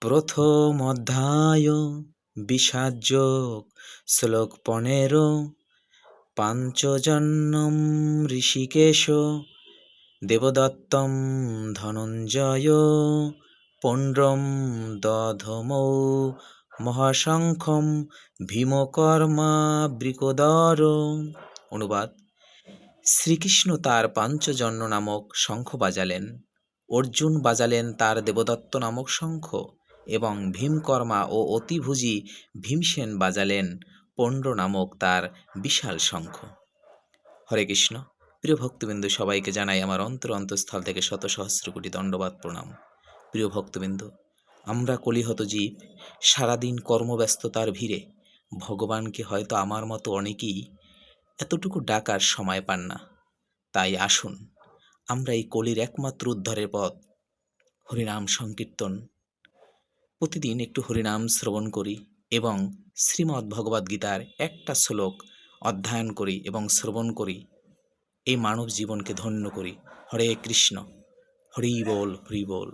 প্রথম অধ্যায়, বিষাদযোগ, শ্লোক পনেরো, পাঞ্চজন্যম ঋষিকেশ, দেবদত্তম ধনঞ্জয়, পণ্ড্রম দধমৌ, মহাশঙ্খম ভীমকর্মা বৃকোদর। অনুবাদ, শ্রীকৃষ্ণ তার পাঞ্চজন্য নামক শঙ্খ বাজালেন। অর্জুন বাজালেন তার দেবদত্ত নামক শঙ্খ। এবং ভীমকর্মা ও অতিভুজি ভীমসেন বাজালেন পণ্ড নামক তার বিশাল শঙ্খ। হরে কৃষ্ণ। প্রিয় ভক্তবিন্দু, সবাইকে জানাই আমার অন্তর অন্তঃস্থল থেকে শত সহস্র কোটি দণ্ডবাদ প্রণাম। প্রিয় ভক্তবিন্দু, আমরা কলিহত জীব, সারাদিন কর্মব্যস্ততার ভিড়ে, ভগবানকে হয়তো আমার মতো অনেকেই এতটুকু ডাকার সময় পান না। তাই আসুন, আমরা এই কলির একমাত্র উদ্ধারের পথ, হরিনাম সংকীর্তন প্রতিদিন একটু হরিনাম শ্রবণ করি এবং শ্রীমদ্ ভগবদ্ গীতার একটা শ্লোক অধ্যয়ন করি এবং শ্রবণ করি। এই মানব জীবনকে ধন্য করি। হরে কৃষ্ণ। হরি বল হরি বল।